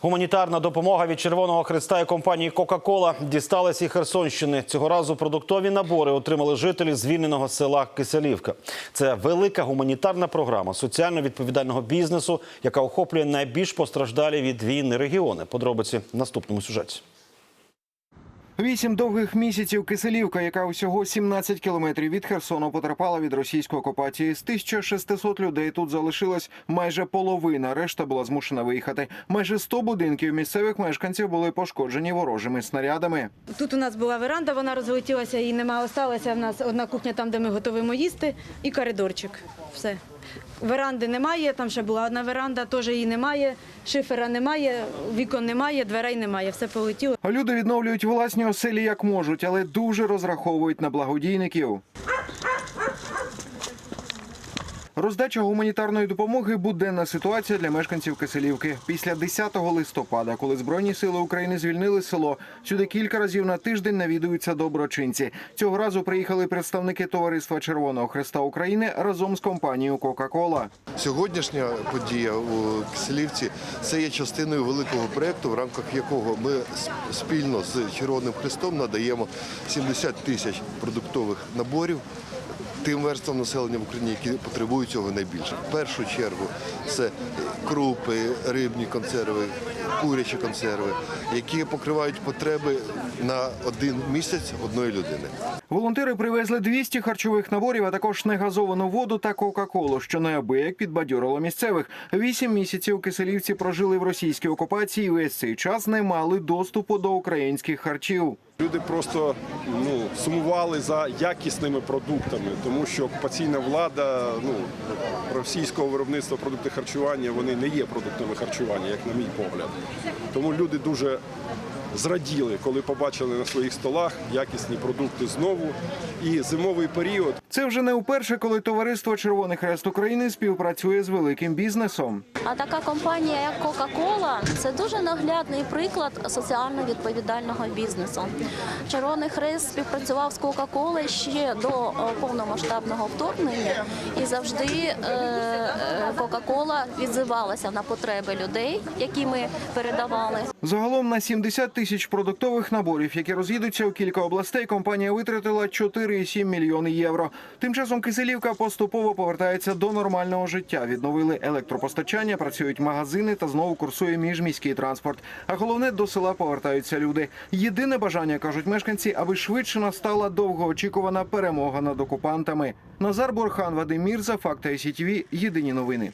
Гуманітарна допомога від Червоного Христа і компанії Кока-Кола дісталась і Херсонщини. Цього разу продуктові набори отримали жителі звільненого села Киселівка. Це велика гуманітарна програма соціально відповідального бізнесу, яка охоплює найбільш постраждалі від війни регіони. Подробиці в наступному сюжеті. Вісім довгих місяців Киселівка, яка усього 17 кілометрів від Херсону, потерпала від російської окупації. З 1600 людей тут залишилась майже половина. Решта була змушена виїхати. Майже 100 будинків місцевих мешканців були пошкоджені ворожими снарядами. Тут у нас була веранда, вона розлетілася і нема. Осталася в нас одна кухня, там, де ми готуємо їсти, і коридорчик. Все. Веранди немає, там ще була одна веранда, теж її немає, шифера немає, вікон немає, дверей немає, все полетіло. А люди відновлюють власні оселі як можуть, але дуже розраховують на благодійників. Роздача гуманітарної допомоги буденна ситуація для мешканців Киселівки. Після 10 листопада, коли Збройні сили України звільнили село, сюди кілька разів на тиждень навідуються доброчинці. Цього разу приїхали представники товариства Червоного Хреста України разом з компанією Кока-Кола. Сьогоднішня подія у Киселівці це є частиною великого проєкту, в рамках якого ми спільно з Червоним Хрестом надаємо 70 тисяч продуктових наборів тим верствам населення в Україні, які потребують цього найбільше. В першу чергу це крупи, рибні консерви, курячі консерви, які покривають потреби на один місяць одної людини. Волонтери привезли 200 харчових наборів, а також негазовану воду та кока-колу, що неабияк підбадьорило місцевих. Вісім місяців киселівці прожили в російській окупації. і Весь цей час не мали доступу до українських харчів. Люди просто ну, сумували за якісними продуктами, тому що окупаційна влада ну, російського виробництва продукти харчування вони не є продуктами харчування, як на мій погляд. Тому люди дуже зраділи, коли побачили на своїх столах якісні продукти знову. І зимовий період Це вже не вперше, коли товариство Червоний Хрест України співпрацює з великим бізнесом. А така компанія, як Coca-Cola, це дуже наглядний приклад соціально відповідального бізнесу. Червоний Хрест співпрацював з Coca-Cola ще до е, повномасштабного вторгнення, і завжди е, е, Coca-Cola відзивалася на потреби людей, які ми передавали. Загалом на 70 тисяч продуктових наборів, які роз'їдуться у кілька областей, компанія витратила 4,7 мільйони євро. Тим часом Киселівка поступово повертається до нормального життя. Відновили електропостачання, працюють магазини та знову курсує міжміський транспорт. А головне до села повертаються люди. Єдине бажання кажуть мешканці, аби швидше настала довгоочікувана перемога над окупантами. Назар Борхан, Вадим Мірза, Факти СІТВ, Єдині новини.